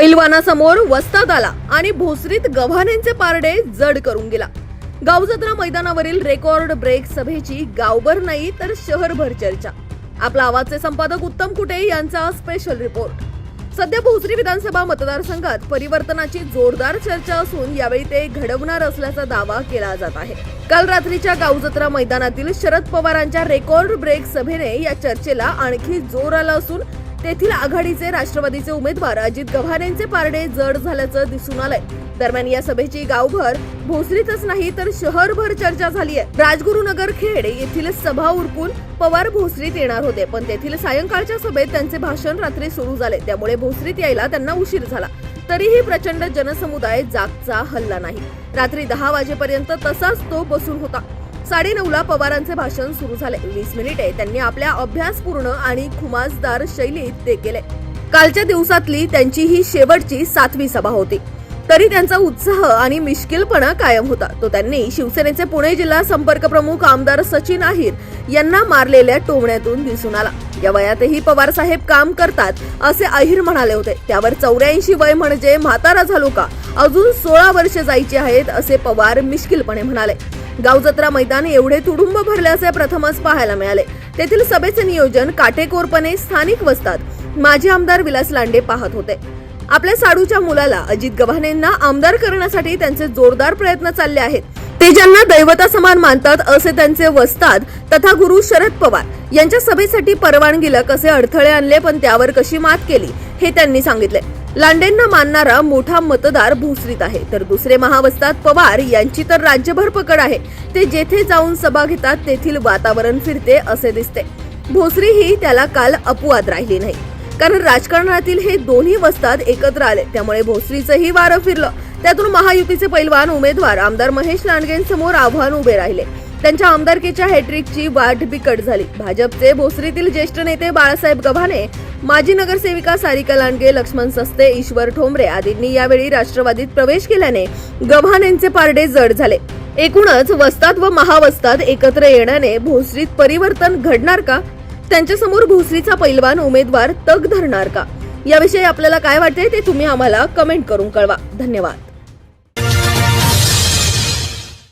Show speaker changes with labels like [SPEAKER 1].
[SPEAKER 1] पैलवानासमोर वस्ताद आला आणि भोसरीत गव्हाण्यांचे पारडे जड करून गेला. गावजत्रा मैदानावरील रेकॉर्ड ब्रेक सभेची गावभर नाही तर शहरभर चर्चा. आपला आवाजचे संपादक उत्तम कुटे यांचा स्पेशल रिपोर्ट सध्या भोसरी विधानसभा मतदारसंघात परिवर्तनाची जोरदार चर्चा असून यावेळी ते घडवणार असल्याचा दावा केला जात आहे. काल रात्रीच्या गावजत्रा मैदानातील शरद पवारांच्या रेकॉर्ड ब्रेक सभेने या चर्चेला आणखी जोर आला असून तेथील आघाडीचे राष्ट्रवादीचे उमेदवार अजित गव्हाणेंचे पारडे जड झाल्याचं दिसून आलंय. दरम्यान या सभेची गावभर भोसरीतच नाही तर शहरभर चर्चा झाली आहे. राजगुरुनगर खेड येथील सभा उरकून पवार भोसरीत येणार होते पण तेथील सायंकाळच्या सभेत त्यांचे भाषण रात्री सुरू झाले. त्यामुळे भोसरीत यायला त्यांना उशीर झाला. तरीही प्रचंड जनसमुदाय जागचा हल्ला नाही. रात्री दहा वाजेपर्यंत तसाच तो बसून होता. साडेनऊला पवारांचे भाषण सुरू झाले. वीस मिनिटे त्यांनी आपल्या अभ्यासपूर्ण आणि खुमासदार शैलीत ते केले. कालच्या दिवसातली त्यांची ही शेवटची सातवी सभा होती. तरी त्यांचा उत्साह आणि मिश्किलपणा कायम होता. तो त्यांनी शिवसेनेचे पुणे जिल्हा संपर्क प्रमुख आमदार सचिन आहिर यांना मारलेल्या टोमण्यातून दिसून आला. या वयातही पवार साहेब काम करतात असे आहिर म्हणाले होते. त्यावर चौऱ्याऐंशी वय म्हणजे म्हातारा झालो का? अजून सोळा वर्ष जायची आहेत असे पवार मिश्किलपणे म्हणाले. गावजत्रा मैदान एवढे तुडुंब भरल्याचे प्रथमच पाहायला मिळाले. तेथील सभेचे नियोजन काटेकोरपणे स्थानिक वस्तात. माजी आमदार विलास लांडे पाहत होते. आपल्या साडूच्या मुलाला अजित गव्हाणेंना आमदार करण्यासाठी त्यांचे जोरदार प्रयत्न चालले आहेत. ते ज्यांना दैवता समान मानतात असे त्यांचे वस्ताद तथा गुरु शरद पवार यांच्या सभेसाठी परवानगीला कसे अडथळे आणले पण त्यावर कशी मात केली हे त्यांनी सांगितले. लांडेंना मानणारा मोठा मतदार भोसरीत आहे. तर दुसरे महावस्तात पवार यांची तर राज्यभर पकड आहे. ते जेथे जाऊन सभा घेतात तेथील वातावरण फिरते असे दिसते. भोसरी ही त्याला काल अपवाद राहिली नाही. कारण राजकारणातील हे दोन्ही वस्तात एकत्र आले. त्यामुळे भोसरीचंही वारं फिरलं. त्यातून महायुतीचे पैलवान उमेदवार आमदार महेश लांडगेंसमोर आव्हान उभे राहिले. त्यांच्या आमदारकीच्या हॅट्रिकची वाट बिकट झाली. भाजपचे भोसरीतील ज्येष्ठ नेते बाळासाहेब गव्हाणे माजी नगरसेविका सारिका लांडगे लक्ष्मण सस्ते ईश्वर ठोंबरे आदींनी यावेळी राष्ट्रवादीत प्रवेश केल्याने गव्हाणेंचे पारडे जड झाले. एकूणच वस्तात व महावस्तात एकत्र येण्याने भोसरीत परिवर्तन घडणार का? त्यांच्यासमोर भोसरीचा पैलवान उमेदवार तग धरणार का? याविषयी आपल्याला काय वाटते ते तुम्ही आम्हाला कमेंट करून कळवा. धन्यवाद.